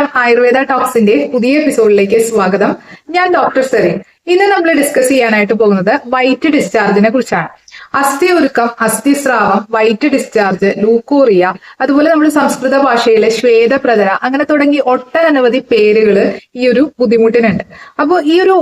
നമസ്കാരം ആയുർവേദ ടോക്സിന്റെ പുതിയ എപ്പിസോഡിലേക്ക് സ്വാഗതം. ഞാൻ ഡോക്ടർ സെറീൻ. ഇന്ന് നമ്മൾ ഡിസ്കസ് ചെയ്യാനായിട്ട് പോകുന്നത് വൈറ്റ് ഡിസ്ചാർജിനെ കുറിച്ചാണ്. അസ്ഥി ഒരുക്കം അസ്ഥിസ്രാവം വൈറ്റ് ഡിസ്ചാർജ് ലൂക്കോറിയ അതുപോലെ നമ്മൾ സംസ്കൃത ഭാഷയിലെ ശ്വേതപ്രതര അങ്ങനെ തുടങ്ങി ഒട്ടനവധി പേരുകൾ ഈ ഒരു ബുദ്ധിമുട്ടിനുണ്ട്. അപ്പോൾ ഈ ഒരു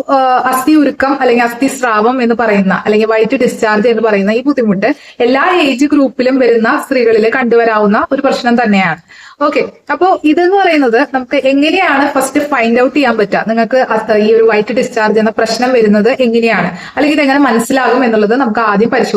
അസ്ഥി ഉരുക്കം അല്ലെങ്കിൽ അസ്ഥിസ്രാവം എന്ന് പറയുന്ന അല്ലെങ്കിൽ വൈറ്റ് ഡിസ്ചാർജ് എന്ന് പറയുന്ന ഈ ബുദ്ധിമുട്ട് എല്ലാ ഏജ് ഗ്രൂപ്പിലും വരുന്ന സ്ത്രീകളിൽ കണ്ടുവരാവുന്ന ഒരു പ്രശ്നം തന്നെയാണ്. ഓക്കെ അപ്പോൾ ഇതെന്ന് പറയുന്നത് നമുക്ക് എങ്ങനെയാണ് ഫസ്റ്റ് ഫൈൻഡ് ഔട്ട് ചെയ്യാൻ പറ്റുക? നിങ്ങൾക്ക് ഈ ഒരു വൈറ്റ് ഡിസ്ചാർജ് എന്ന പ്രശ്നം വരുന്നത് എങ്ങനെയാണ്? അല്ലെങ്കിൽ ഇത് എങ്ങനെ മനസ്സിലാകും എന്നുള്ളത് നമുക്ക് ആദ്യം പരിശോധിക്കാം.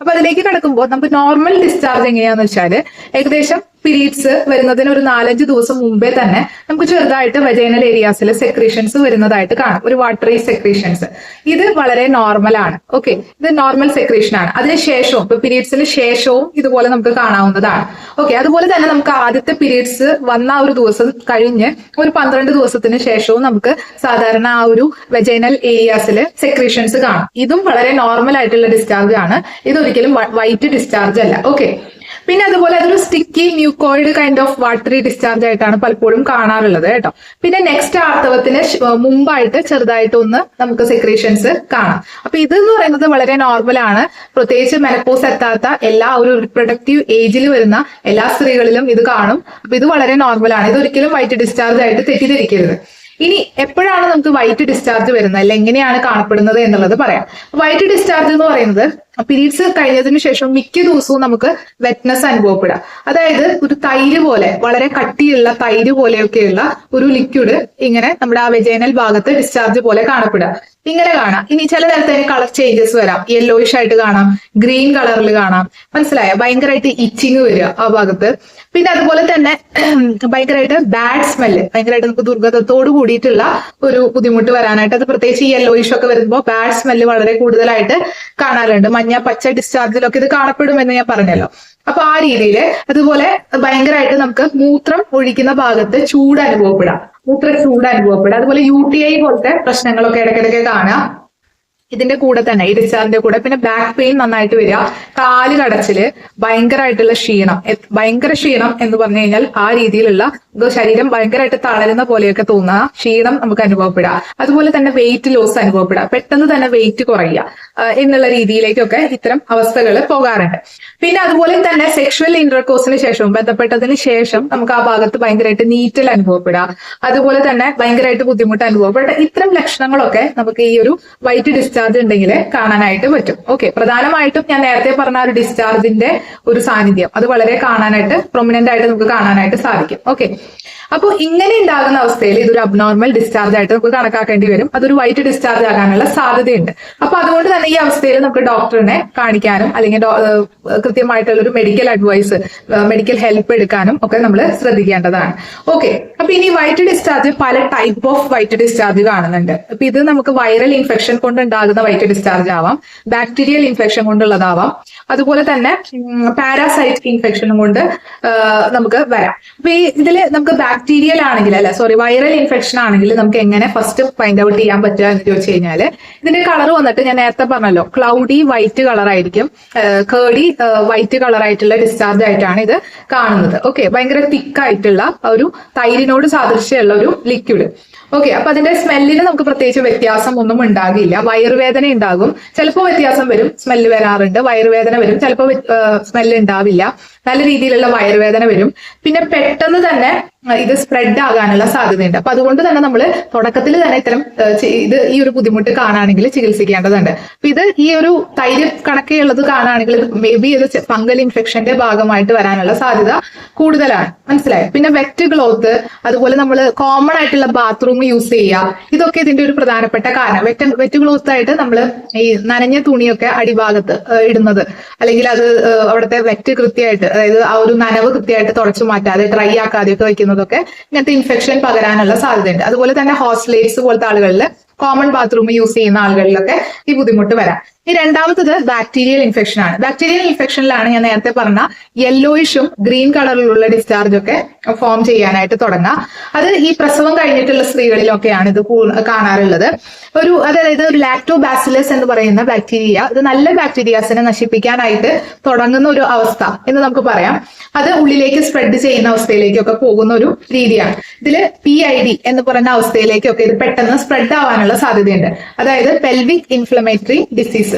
അപ്പൊ അതിലേക്ക് കിടക്കുമ്പോൾ നമുക്ക് നോർമൽ ഡിസ്ചാർജ് എങ്ങനെയാന്ന് വെച്ചാൽ ഏകദേശം പീരീഡ്സ് വരുന്നതിന് ഒരു നാലഞ്ച് ദിവസം മുമ്പേ തന്നെ നമുക്ക് ചെറുതായിട്ട് വെജൈനൽ ഏരിയാസിൽ സെക്രീഷൻസ് വരുന്നതായിട്ട് കാണാം. ഒരു വാട്ടറി സെക്രീഷൻസ് ഇത് വളരെ നോർമൽ ആണ്. ഓക്കെ ഇത് നോർമൽ സെക്രീഷൻ ആണ്. അതിന് ശേഷവും ഇപ്പൊ പീരീഡ്സിന് ശേഷവും ഇതുപോലെ നമുക്ക് കാണാവുന്നതാണ്. ഓക്കെ അതുപോലെ തന്നെ നമുക്ക് ആദ്യത്തെ പീരീഡ്സ് വന്ന ഒരു ദിവസം കഴിഞ്ഞ് ഒരു പന്ത്രണ്ട് ദിവസത്തിന് ശേഷവും നമുക്ക് സാധാരണ ആ ഒരു വെജൈനൽ ഏരിയാസിൽ സെക്രീഷൻസ് കാണാം. ഇതും വളരെ നോർമൽ ആയിട്ടുള്ള ഡിസ്ചാർജ് ആണ്. ഇതൊരിക്കലും വൈറ്റ് ഡിസ്ചാർജ് അല്ല. ഓക്കെ പിന്നെ അതുപോലെ അതൊരു sticky mucoid kind of watery discharge ആയിട്ടാണ് പലപ്പോഴും കാണാറുള്ളത് കേട്ടോ. പിന്നെ നെക്സ്റ്റ് ആർത്തവത്തിന് മുമ്പായിട്ട് ചെറുതായിട്ട് ഒന്ന് നമുക്ക് സെക്രീഷൻസ് കാണാം. അപ്പൊ ഇത് എന്ന് പറയുന്നത് വളരെ നോർമൽ ആണ്. പ്രത്യേകിച്ച് മെനപ്പോസ് എത്താത്ത എല്ലാ ഒരു റിപ്രൊഡക്റ്റീവ് ഏജിൽ വരുന്ന എല്ലാ സ്ത്രീകളിലും ഇത് കാണും. അപ്പൊ ഇത് വളരെ നോർമൽ ആണ്. ഇത് ഒരിക്കലും വൈറ്റ് ഡിസ്ചാർജ് ആയിട്ട് തെറ്റിദ്ധരിക്കരുത്. ഇനി എപ്പോഴാണ് നമുക്ക് വൈറ്റ് ഡിസ്ചാർജ് വരുന്നത്? അല്ലെങ്കിൽ എങ്ങനെയാണ് കാണപ്പെടുന്നത് എന്നുള്ളത് പറയാം. വൈറ്റ് ഡിസ്ചാർജ് എന്ന് പറയുന്നത് പീരീഡ്സ് കഴിഞ്ഞതിന് ശേഷം മിക്ക ദിവസവും നമുക്ക് വെറ്റ്നസ് അനുഭവപ്പെടാം അതായത് ഒരു തൈര് പോലെ വളരെ കട്ടിയുള്ള തൈര് പോലെയൊക്കെയുള്ള ഒരു ലിക്വിഡ് ഇങ്ങനെ നമ്മുടെ ആ വെജൈനൽ ഭാഗത്ത് ഡിസ്ചാർജ് പോലെ കാണപ്പെടുക. ഇങ്ങനെ കാണാം. ഇനി ചില നേരത്തെ കളർ ചേഞ്ചസ് വരാം. യെല്ലോയിഷ് ആയിട്ട് കാണാം. ഗ്രീൻ കളറിൽ കാണാം. മനസ്സിലായോ? ഭയങ്കരമായിട്ട് ഇച്ചിങ് വരിക ആ ഭാഗത്ത്. പിന്നെ അതുപോലെ തന്നെ ഭയങ്കരമായിട്ട് ബാഡ് സ്മെല്ല് ഭയങ്കരമായിട്ട് നമുക്ക് ദുർഗന്ധത്തോട് കൂടിയിട്ടുള്ള ഒരു ബുദ്ധിമുട്ട് വരാനായിട്ട് അത് പ്രത്യേകിച്ച് ഈ യെല്ലോയിഷ് ഒക്കെ വരുമ്പോൾ ബാഡ് സ്മെല്ല് വളരെ കൂടുതലായിട്ട് കാണാറുണ്ട്. മഞ്ഞ പച്ച ഡിസ്ചാർജിലൊക്കെ ഇത് കാണപ്പെടും കാണപ്പെടുമെന്ന് ഞാൻ പറഞ്ഞല്ലോ. അപ്പൊ ആ രീതിയിൽ അതുപോലെ ഭയങ്കരമായിട്ട് നമുക്ക് മൂത്രം ഒഴിക്കുന്ന ഭാഗത്ത് ചൂട് അനുഭവപ്പെടാം. മൂത്ര ചൂട് അനുഭവപ്പെടാം. അതുപോലെ യു ടി ഐ പോലത്തെ പ്രശ്നങ്ങളൊക്കെ ഇടയ്ക്കിടയ്ക്ക് കാണാം. ഇതിന്റെ കൂടെ തന്നെ ഈ ഡിസ്ചാർജിന്റെ കൂടെ. പിന്നെ ബാക്ക് പെയിൻ നന്നായിട്ട് വരിക. കാൽ കടച്ചിൽ ഭയങ്കരമായിട്ടുള്ള ക്ഷീണം. ഭയങ്കര ക്ഷീണം എന്ന് പറഞ്ഞു കഴിഞ്ഞാൽ ആ രീതിയിലുള്ള ശരീരം ഭയങ്കരമായിട്ട് തളരുന്ന പോലെയൊക്കെ തോന്നുക ക്ഷീണം നമുക്ക് അനുഭവപ്പെടുക. അതുപോലെ തന്നെ വെയിറ്റ് ലോസ് അനുഭവപ്പെടുക. പെട്ടെന്ന് തന്നെ വെയിറ്റ് കുറയുക എന്നുള്ള രീതിയിലേക്കൊക്കെ ഇത്തരം അവസ്ഥകൾ പോകാറുണ്ട്. പിന്നെ അതുപോലെ തന്നെ സെക്ഷുവൽ ഇന്റർകോഴ്സിന് ശേഷവും ബന്ധപ്പെട്ടതിന് ശേഷം നമുക്ക് ആ ഭാഗത്ത് ഭയങ്കരമായിട്ട് നീറ്റൽ അനുഭവപ്പെടുക. അതുപോലെ തന്നെ ഭയങ്കരമായിട്ട് ബുദ്ധിമുട്ട് അനുഭവപ്പെടുക. ഇത്തരം ലക്ഷണങ്ങളൊക്കെ നമുക്ക് ഈ ഒരു വൈറ്റ് ഡിസ്ചാർജ് ഉണ്ടെങ്കിൽ കാണാനായിട്ട് പറ്റും. ഓക്കെ പ്രധാനമായിട്ടും ഞാൻ നേരത്തെ പറഞ്ഞ ഒരു ഡിസ്ചാർജിന്റെ ഒരു സാന്നിധ്യം. അത് വളരെ കാണാനായിട്ട് പ്രൊമിനന്റ് ആയിട്ട് നമുക്ക് കാണാനായിട്ട് സാധിക്കും. ഓക്കെ അപ്പോൾ ഇങ്ങനെ ഉണ്ടാകുന്ന അവസ്ഥയിൽ ഇതൊരു അബ്നോർമൽ ഡിസ്ചാർജ് ആയിട്ട് നമുക്ക് കണക്കാക്കേണ്ടി വരും. അതൊരു വൈറ്റ് ഡിസ്ചാർജ് ആകാനുള്ള സാധ്യതയുണ്ട്. അപ്പൊ അതുകൊണ്ട് തന്നെ ഈ അവസ്ഥയിൽ നമുക്ക് ഡോക്ടറിനെ കാണിക്കാനും അല്ലെങ്കിൽ കൃത്യമായിട്ടുള്ള ഒരു മെഡിക്കൽ അഡ്വൈസ് മെഡിക്കൽ ഹെൽപ്പ് എടുക്കാനും ഒക്കെ നമ്മൾ ശ്രദ്ധിക്കേണ്ടതാണ്. ഓക്കെ അപ്പൊ ഇനി വൈറ്റ് ഡിസ്ചാർജ് പല ടൈപ്പ് ഓഫ് വൈറ്റ് ഡിസ്ചാർജ് കാണുന്നുണ്ട്. അപ്പൊ ഇത് നമുക്ക് വൈറൽ ഇൻഫെക്ഷൻ കൊണ്ട് വൈറ്റ് ഡിസ്ചാർജ് ആവാം. ബാക്ടീരിയൽ ഇൻഫെക്ഷൻ കൊണ്ടുള്ളതാവാം. അതുപോലെ തന്നെ പാരാസൈറ്റ് ഇൻഫെക്ഷനും കൊണ്ട് നമുക്ക് വരാം. അപ്പൊ ഈ ഇതിൽ നമുക്ക് ബാക്ടീരിയൽ ആണെങ്കിൽ അല്ല സോറി വൈറൽ ഇൻഫെക്ഷൻ ആണെങ്കിൽ നമുക്ക് എങ്ങനെ ഫസ്റ്റ് ഫൈൻഡ് ഔട്ട് ചെയ്യാൻ പറ്റുക എന്ന് ചോദിച്ചു കഴിഞ്ഞാൽ ഇതിന്റെ കളർ വന്നിട്ട് ഞാൻ നേരത്തെ പറഞ്ഞല്ലോ ക്ലൗഡി വൈറ്റ് കളർ ആയിരിക്കും. കേർഡി വൈറ്റ് കളർ ആയിട്ടുള്ള ഡിസ്ചാർജ് ആയിട്ടാണ് ഇത് കാണുന്നത്. ഓക്കെ ഭയങ്കര തിക്കായിട്ടുള്ള ഒരു തൈരിനോട് സാദൃശ്യമുള്ള ഒരു ലിക്വിഡ് ഓക്കെ അപ്പൊ അതിന്റെ സ്മെല്ലിന് നമുക്ക് പ്രത്യേകിച്ച് വ്യത്യാസം ഒന്നും ഉണ്ടാകില്ല. വയറുവേദന ഉണ്ടാകും. ചിലപ്പോൾ വ്യത്യാസം വരും സ്മെല്ല് വരാറുണ്ട്. വയറുവേദന വരും. ചിലപ്പോൾ സ്മെല്ല് ഉണ്ടാവില്ല. നല്ല രീതിയിലുള്ള വയറുവേദന വരും. പിന്നെ പെട്ടെന്ന് തന്നെ ഇത് സ്പ്രെഡ് ആകാനുള്ള സാധ്യതയുണ്ട്. അപ്പൊ അതുകൊണ്ട് തന്നെ നമ്മൾ തുടക്കത്തിൽ തന്നെ ഇത്തരം ഇത് ഈ ഒരു ബുദ്ധിമുട്ട് കാണുകയാണെങ്കിൽ ചികിത്സിക്കേണ്ടതുണ്ട്. അപ്പൊ ഇത് ഈ ഒരു തൈര് കണക്കെയുള്ളത് കാണുകയാണെങ്കിൽ മേ ബി ഇത് ഫംഗൽ ഇൻഫെക്ഷന്റെ ഭാഗമായിട്ട് വരാനുള്ള സാധ്യത കൂടുതലാണ്. മനസ്സിലായോ? പിന്നെ വെറ്റ് ക്ലോത്ത് അതുപോലെ നമ്മൾ കോമൺ ആയിട്ടുള്ള ബാത്റൂം യൂസ് ചെയ്യുക ഇതൊക്കെ ഇതിന്റെ ഒരു പ്രധാനപ്പെട്ട കാരണം. വെറ്റ് വെറ്റ് ക്ലോത്ത് ആയിട്ട് നമ്മൾ ഈ നനഞ്ഞ തുണിയൊക്കെ അടിഭാഗത്ത് ഇടുന്നത്. അല്ലെങ്കിൽ അത് അവിടുത്തെ വെറ്റ് കൃത്യമായിട്ട് അതായത് ആ ഒരു നനവ് കൃത്യമായിട്ട് തുടച്ചു മാറ്റാതെ ഡ്രൈ ആക്കാതെ ഒക്കെ വെക്കുന്നതൊക്കെ ഇങ്ങനത്തെ ഇൻഫെക്ഷൻ പകരാനുള്ള സാധ്യതയുണ്ട്. അതുപോലെ തന്നെ ഹോസ്റ്റലേറ്റ്സ് പോലത്തെ ആളുകളിൽ കോമൺ ബാത്റൂം യൂസ് ചെയ്യുന്ന ആളുകളിലൊക്കെ ഈ ബുദ്ധിമുട്ട് വരാം. ഈ രണ്ടാമത്തത് ബാക്ടീരിയൽ ഇൻഫെക്ഷൻ ആണ്. ബാക്ടീരിയൽ ഇൻഫെക്ഷനിലാണ് ഞാൻ നേരത്തെ പറഞ്ഞ യെല്ലോയിഷും ഗ്രീൻ കളറിലുള്ള ഡിസ്ചാർജ് ഒക്കെ ഫോം ചെയ്യാനായിട്ട് തുടങ്ങുക. അത് ഈ പ്രസവം കഴിഞ്ഞിട്ടുള്ള സ്ത്രീകളിലൊക്കെയാണ് ഇത് കാണാറുള്ളത്. ഒരു അതായത് ഒരു ലാക്ടോ ബാസിലസ് എന്ന് പറയുന്ന ബാക്ടീരിയ ഇത് നല്ല ബാക്ടീരിയാസിനെ നശിപ്പിക്കാനായിട്ട് തുടങ്ങുന്ന ഒരു അവസ്ഥ എന്ന് നമുക്ക് പറയാം. അത് ഉള്ളിലേക്ക് സ്പ്രെഡ് ചെയ്യുന്ന അവസ്ഥയിലേക്കൊക്കെ പോകുന്ന ഒരു രീതിയാണ്. ഇതിൽ പി ഐ ഡി എന്ന് പറയുന്ന അവസ്ഥയിലേക്കൊക്കെ ഇത് പെട്ടെന്ന് സ്പ്രെഡ് ആവാനുള്ള സാധ്യതയുണ്ട്. അതായത് പെൽവിക് ഇൻഫ്ലമേറ്ററി ഡിസീസ്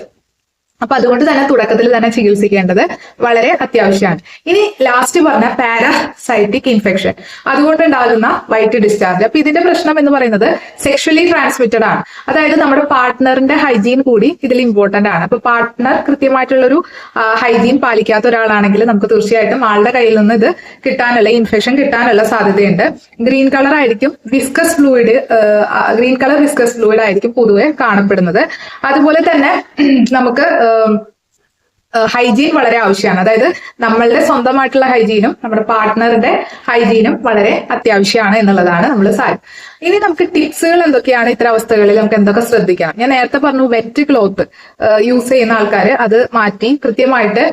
അപ്പൊ അതുകൊണ്ട് തന്നെ തുടക്കത്തിൽ തന്നെ ചികിത്സിക്കേണ്ടത് വളരെ അത്യാവശ്യമാണ്. ഇനി ലാസ്റ്റ് പറഞ്ഞ പാരാസൈറ്റിക് ഇൻഫെക്ഷൻ അതുകൊണ്ട് ഉണ്ടാകുന്ന വൈറ്റ് ഡിസ്ചാർജ് അപ്പൊ ഇതിന്റെ പ്രശ്നം എന്ന് പറയുന്നത് സെക്ഷലി ട്രാൻസ്മിറ്റഡ് ആണ്. അതായത് നമ്മുടെ പാർട്ട്ണറിന്റെ ഹൈജീൻ കൂടി ഇതിൽ ഇമ്പോർട്ടന്റ് ആണ്. അപ്പൊ പാർട്ട്ണർ കൃത്യമായിട്ടുള്ളൊരു ഹൈജീൻ പാലിക്കാത്ത ഒരാളാണെങ്കിൽ നമുക്ക് തീർച്ചയായിട്ടും ആളുടെ കയ്യിൽ നിന്ന് ഇത് കിട്ടാനുള്ള ഇൻഫെക്ഷൻ കിട്ടാനുള്ള സാധ്യതയുണ്ട്. ഗ്രീൻ കളർ ആയിരിക്കും viscous fluid green colour viscous fluid ആയിരിക്കും പൊതുവെ കാണപ്പെടുന്നത്. അതുപോലെ തന്നെ നമുക്ക് um, ഹൈജീൻ വളരെ ആവശ്യമാണ്. അതായത് നമ്മളുടെ സ്വന്തമായിട്ടുള്ള ഹൈജീനും നമ്മുടെ പാർട്ട്ണറുടെ ഹൈജീനും വളരെ അത്യാവശ്യമാണ് എന്നുള്ളതാണ് നമ്മൾ സാരം. ഇനി നമുക്ക് ടിപ്സുകൾ എന്തൊക്കെയാണ് ഇത്തരം അവസ്ഥകളിൽ നമുക്ക് എന്തൊക്കെ ശ്രദ്ധിക്കാം. ഞാൻ നേരത്തെ പറഞ്ഞു വെറ്റ് ക്ലോത്ത് യൂസ് ചെയ്യുന്ന ആൾക്കാർ അത് മാറ്റി കൃത്യമായിട്ട്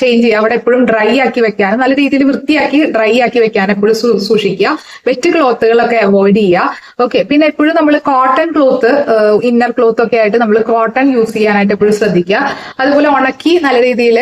ചേഞ്ച് ചെയ്യുക. അവിടെ എപ്പോഴും ഡ്രൈ ആക്കി വെക്കാനും നല്ല രീതിയിൽ വൃത്തിയാക്കി ഡ്രൈ ആക്കി വെക്കാൻ എപ്പോഴും സൂക്ഷിക്കുക. വെറ്റ് ക്ലോത്തുകളൊക്കെ അവോയ്ഡ് ചെയ്യുക. ഓക്കെ പിന്നെ എപ്പോഴും നമ്മൾ കോട്ടൺ ക്ലോത്ത് ഇന്നർ ക്ലോത്ത് ഒക്കെ ആയിട്ട് നമ്മൾ കോട്ടൺ യൂസ് ചെയ്യാനായിട്ട് എപ്പോഴും ശ്രദ്ധിക്കുക. അതുപോലെ ഉണക്കി നല്ല രീതിയിൽ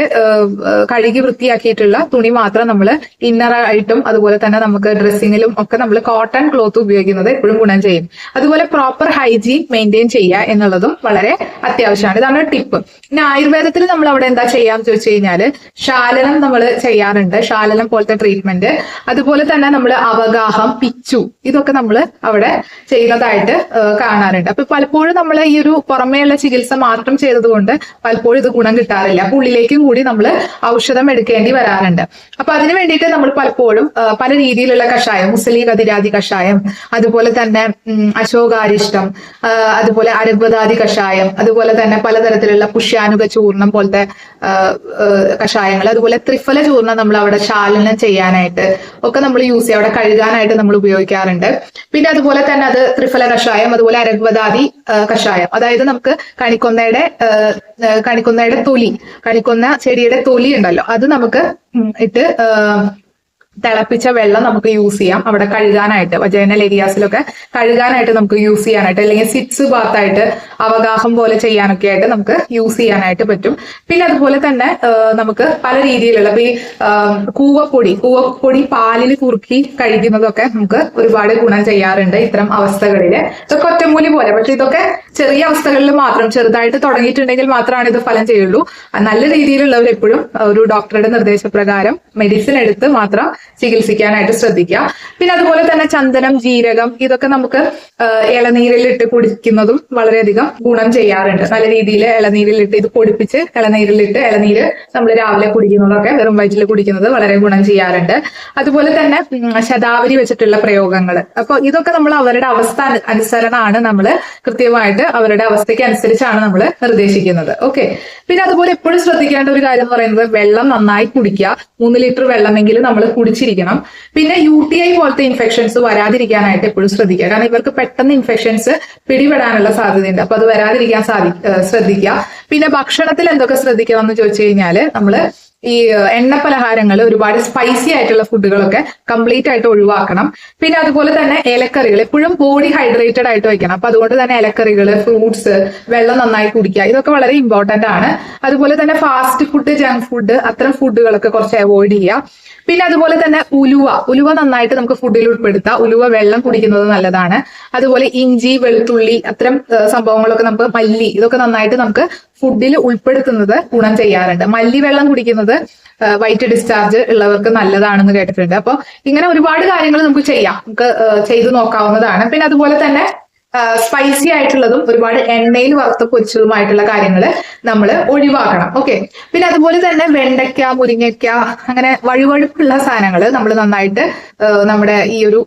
കഴുകി വൃത്തിയാക്കിയിട്ടുള്ള തുണി മാത്രം നമ്മൾ ഇന്നർ ആയിട്ടും അതുപോലെ തന്നെ നമുക്ക് ഡ്രസ്സിങ്ങിലും ഒക്കെ നമ്മൾ കോട്ടൺ ക്ലോത്ത് ഉപയോഗിക്കുന്നത് എപ്പോഴും ഗുണം ചെയ്യും. അതുപോലെ പ്രോപ്പർ ഹൈജീൻ മെയിന്റെയിൻ ചെയ്യുക എന്നുള്ളതും വളരെ അത്യാവശ്യമാണ്. ഇതാണ് ടിപ്പ് പിന്നെ ആയുർവേദത്തിൽ നമ്മൾ അവിടെ എന്താ ചെയ്യാന്ന് ചോദിച്ചു കഴിഞ്ഞാൽ ശാലനം നമ്മൾ ചെയ്യാറുണ്ട്. ശാലനം പോലത്തെ ട്രീറ്റ്മെന്റ് അതുപോലെ തന്നെ നമ്മൾ അവഗാഹം പിച്ചു ഇതൊക്കെ നമ്മൾ അവിടെ ചെയ്യുന്നതായിട്ട് കാണാറുണ്ട്. അപ്പൊ പലപ്പോഴും നമ്മൾ ഈ ഒരു പുറമേയുള്ള ചികിത്സ മാത്രം ചെയ്തതുകൊണ്ട് പലപ്പോഴും ഇത് ഗുണം കിട്ടാറില്ല. ഉള്ളിലേക്കും കൂടി നമ്മൾ ഔഷധം എടുക്കേണ്ടി വരാറുണ്ട്. അപ്പൊ അതിനു വേണ്ടിയിട്ട് നമ്മൾ പലപ്പോഴും പല രീതിയിലുള്ള കഷായം മുസ്ലിം കതിരാതി കഷായം അതുപോലെ തന്നെ അശോകാരിഷ്ടം അതുപോലെ അരഗ്വതാതി കഷായം അതുപോലെ തന്നെ പലതരത്തിലുള്ള പുഷ്യാനുക ചൂർണം പോലത്തെ കഷായങ്ങൾ അതുപോലെ ത്രിഫല ചൂർണം നമ്മൾ അവിടെ ശാലനം ചെയ്യാനായിട്ട് ഒക്കെ നമ്മൾ യൂസ് ചെയ്യുക അവിടെ കഴുകാനായിട്ട് നമ്മൾ ഉപയോഗിക്കാറുണ്ട്. പിന്നെ അതുപോലെ തന്നെ അത് ത്രിഫല കഷായം അതുപോലെ അരഗ്വതാതി കഷായം. അതായത് നമുക്ക് കണിക്കൊന്നയുടെ കണിക്കൊന്നയുടെ തൊലി കണിക്കൊന്ന ചെടിയുടെ തൊലി ഉണ്ടല്ലോ അത് നമുക്ക് ഇട്ട് തിളപ്പിച്ച വെള്ളം നമുക്ക് യൂസ് ചെയ്യാം. അവിടെ കഴുകാനായിട്ട് വജൈനൽ ഏരിയാസിലൊക്കെ കഴുകാനായിട്ട് നമുക്ക് യൂസ് ചെയ്യാനായിട്ട് അല്ലെങ്കിൽ സിറ്റ്സ് ബാത്തായിട്ട് അവഗാഹം പോലെ ചെയ്യാനൊക്കെ ആയിട്ട് നമുക്ക് യൂസ് ചെയ്യാനായിട്ട് പറ്റും. പിന്നെ അതുപോലെ തന്നെ നമുക്ക് പല രീതിയിലുള്ള ഈ കൂവപ്പൊടി കൂവപ്പൊടി പാലിൽ കുറുക്കി കഴിക്കുന്നതൊക്കെ നമുക്ക് ഒരുപാട് ഗുണം ചെയ്യാറുണ്ട് ഇത്തരം അവസ്ഥകളിൽ. ഇതൊക്കെ ഒറ്റമൂലി പോലെ പക്ഷെ ഇതൊക്കെ ചെറിയ അവസ്ഥകളിൽ മാത്രം ചെറുതായിട്ട് തുടങ്ങിയിട്ടുണ്ടെങ്കിൽ മാത്രമാണ് ഇത് ഫലം ചെയ്യുള്ളൂ. നല്ല രീതിയിലുള്ളവർ എപ്പോഴും ഒരു ഡോക്ടറുടെ നിർദ്ദേശപ്രകാരം മെഡിസിൻ എടുത്ത് മാത്രം ചികിത്സിക്കാനായിട്ട് ശ്രദ്ധിക്കുക. പിന്നെ അതുപോലെ തന്നെ ചന്ദനം ജീരകം ഇതൊക്കെ നമുക്ക് ഇളനീരിലിട്ട് കുടിക്കുന്നതും വളരെയധികം ഗുണം ചെയ്യാറുണ്ട്. നല്ല രീതിയിൽ ഇളനീരിലിട്ട് ഇത് പൊടിപ്പിച്ച് ഇളനീരിലിട്ട് ഇളനീര് നമ്മൾ രാവിലെ കുടിക്കുന്നതൊക്കെ വെറും വയറ്റിൽ കുടിക്കുന്നത് വളരെ ഗുണം ചെയ്യാറുണ്ട്. അതുപോലെ തന്നെ ശതാവരി വെച്ചിട്ടുള്ള പ്രയോഗങ്ങൾ അപ്പൊ ഇതൊക്കെ നമ്മൾ അവരുടെ അവസ്ഥ അനു- അനുസരണമാണ് നമ്മൾ കൃത്യമായിട്ട് അവരുടെ അവസ്ഥയ്ക്ക് അനുസരിച്ചാണ് നമ്മൾ നിർദ്ദേശിക്കുന്നത്. ഓക്കെ. പിന്നെ അതുപോലെ എപ്പോഴും ശ്രദ്ധിക്കേണ്ട ഒരു കാര്യം എന്ന് പറയുന്നത് വെള്ളം നന്നായി കുടിക്കുക. മൂന്ന് ലിറ്റർ വെള്ളമെങ്കിലും നമ്മൾ കുടിച്ചിരിക്കണം. പിന്നെ യു ടി ഐ പോലത്തെ ഇൻഫെക്ഷൻസ് വരാതിരിക്കാനായിട്ട് എപ്പോഴും ശ്രദ്ധിക്കുക. കാരണം ഇവർക്ക് പെട്ടെന്ന് ഇൻഫെക്ഷൻസ് പിടിപെടാനുള്ള സാധ്യതയുണ്ട്. അപ്പൊ അത് വരാതിരിക്കാൻ സാധി ശ്രദ്ധിക്കുക. പിന്നെ ഭക്ഷണത്തിൽ എന്തൊക്കെ ശ്രദ്ധിക്കണം എന്ന് ചോദിച്ചു കഴിഞ്ഞാൽ നമ്മൾ ഈ എണ്ണ പലഹാരങ്ങൾ ഒരുപാട് സ്പൈസി ആയിട്ടുള്ള ഫുഡുകളൊക്കെ കംപ്ലീറ്റ് ആയിട്ട് ഒഴിവാക്കണം. പിന്നെ അതുപോലെ തന്നെ ഇലക്കറികൾ എപ്പോഴും ബോഡി ഹൈഡ്രേറ്റഡ് ആയിട്ട് വയ്ക്കണം അപ്പൊ അതുകൊണ്ട് തന്നെ ഇലക്കറികൾ ഫ്രൂട്ട്സ് വെള്ളം നന്നായി കുടിക്കുക. ഇതൊക്കെ വളരെ ഇമ്പോർട്ടന്റ് ആണ്. അതുപോലെ തന്നെ ഫാസ്റ്റ് ഫുഡ് ജങ്ക് ഫുഡ് അത്തരം ഫുഡുകളൊക്കെ കുറച്ച് അവോയ്ഡ് ചെയ്യുക. പിന്നെ അതുപോലെ തന്നെ ഉലുവ. ഉലുവ നന്നായിട്ട് നമുക്ക് ഫുഡിൽ ഉൾപ്പെടുത്താം. ഉലുവ വെള്ളം കുടിക്കുന്നത് നല്ലതാണ്. അതുപോലെ ഇഞ്ചി വെളുത്തുള്ളി അത്തരം സംഭവങ്ങളൊക്കെ നമുക്ക് മല്ലി ഇതൊക്കെ നന്നായിട്ട് നമുക്ക് ഫുഡിൽ ഉൾപ്പെടുത്തുന്നത് ഗുണം ചെയ്യാറുണ്ട്. മല്ലി വെള്ളം കുടിക്കുന്നത് വൈറ്റ് ഡിസ്ചാർജ് ഉള്ളവർക്ക് നല്ലതാണെന്ന് കേട്ടിട്ടുണ്ട്. അപ്പൊ ഇങ്ങനെ ഒരുപാട് കാര്യങ്ങൾ നമുക്ക് ചെയ്യാം. നമുക്ക് ചെയ്തു നോക്കാവുന്നതാണ്. പിന്നെ അതുപോലെ തന്നെ സ്പൈസി ആയിട്ടുള്ളതും ഒരുപാട് എണ്ണയിൽ വറുത്ത് പൊരിച്ചതുമായിട്ടുള്ള കാര്യങ്ങൾ നമ്മൾ ഒഴിവാക്കണം. ഓക്കെ പിന്നെ അതുപോലെ തന്നെ വെണ്ടയ്ക്ക മുരിങ്ങയ്ക്ക അങ്ങനെ വഴുവഴുപ്പുള്ള സാധനങ്ങൾ നമ്മൾ നന്നായിട്ട് നമ്മുടെ ഈ ഒരു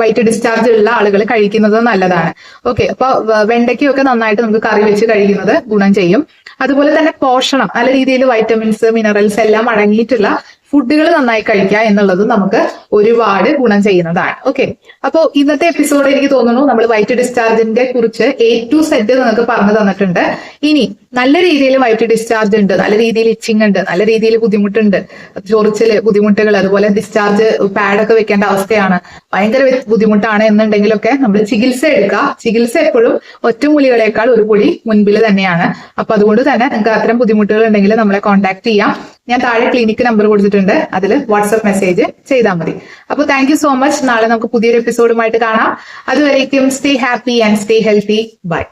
വൈറ്റ് ഡിസ്ചാർജ് ഉള്ള ആളുകൾ കഴിക്കുന്നത് നല്ലതാണ്. ഓക്കെ അപ്പൊ വെണ്ടയ്ക്കൊക്കെ നന്നായിട്ട് നമുക്ക് കറി വെച്ച് കഴിക്കുന്നത് ഗുണം ചെയ്യും. അതുപോലെ തന്നെ പോഷണം നല്ല രീതിയിൽ വൈറ്റമിൻസ് മിനറൽസ് എല്ലാം അടങ്ങിയിട്ടുള്ള ഫുഡുകൾ നന്നായി കഴിക്കുക എന്നുള്ളത് നമുക്ക് ഒരുപാട് ഗുണം ചെയ്യുന്നതാണ്. ഓക്കെ അപ്പോൾ ഇന്നത്തെ എപ്പിസോഡ് എനിക്ക് തോന്നുന്നു നമ്മൾ വൈറ്റ് ഡിസ്ചാർജിന്റെ കുറിച്ച് എ ടു സെറ്റ് നിങ്ങൾക്ക് പറഞ്ഞു തന്നിട്ടുണ്ട്. ഇനി നല്ല രീതിയിൽ വൈറ്റ് ഡിസ്ചാർജ് ഉണ്ട് നല്ല രീതിയിൽ ഇച്ചിങ് ഉണ്ട് നല്ല രീതിയിൽ ബുദ്ധിമുട്ടുണ്ട്. ചൊറിച്ചിൽ ബുദ്ധിമുട്ടുകൾ അതുപോലെ ഡിസ്ചാർജ് പാഡൊക്കെ വെക്കേണ്ട അവസ്ഥയാണ്. ഭയങ്കര ബുദ്ധിമുട്ടാണ് എന്നുണ്ടെങ്കിലൊക്കെ നമ്മൾ ചികിത്സ എടുക്കുക. ചികിത്സ എപ്പോഴും ഒറ്റമൂലികളെക്കാൾ ഒരു പൊടി മുൻപിൽ തന്നെയാണ്. അപ്പൊ അതുകൊണ്ട് തന്നെ നിങ്ങൾക്ക് അത്തരം ബുദ്ധിമുട്ടുകൾ ഉണ്ടെങ്കിൽ നമ്മളെ കോൺടാക്ട് ചെയ്യാം. ഞാൻ താഴെ ക്ലിനിക്ക് നമ്പർ കൊടുത്തിട്ടുണ്ട്. അതിൽ വാട്സ്ആപ്പ് മെസ്സേജ് ചെയ്താൽ മതി. അപ്പോൾ താങ്ക് സോ മച്ച് നാളെ നമുക്ക് പുതിയൊരു എപ്പിസോഡുമായിട്ട് കാണാം. അതുവരേക്കും stay happy and stay healthy bye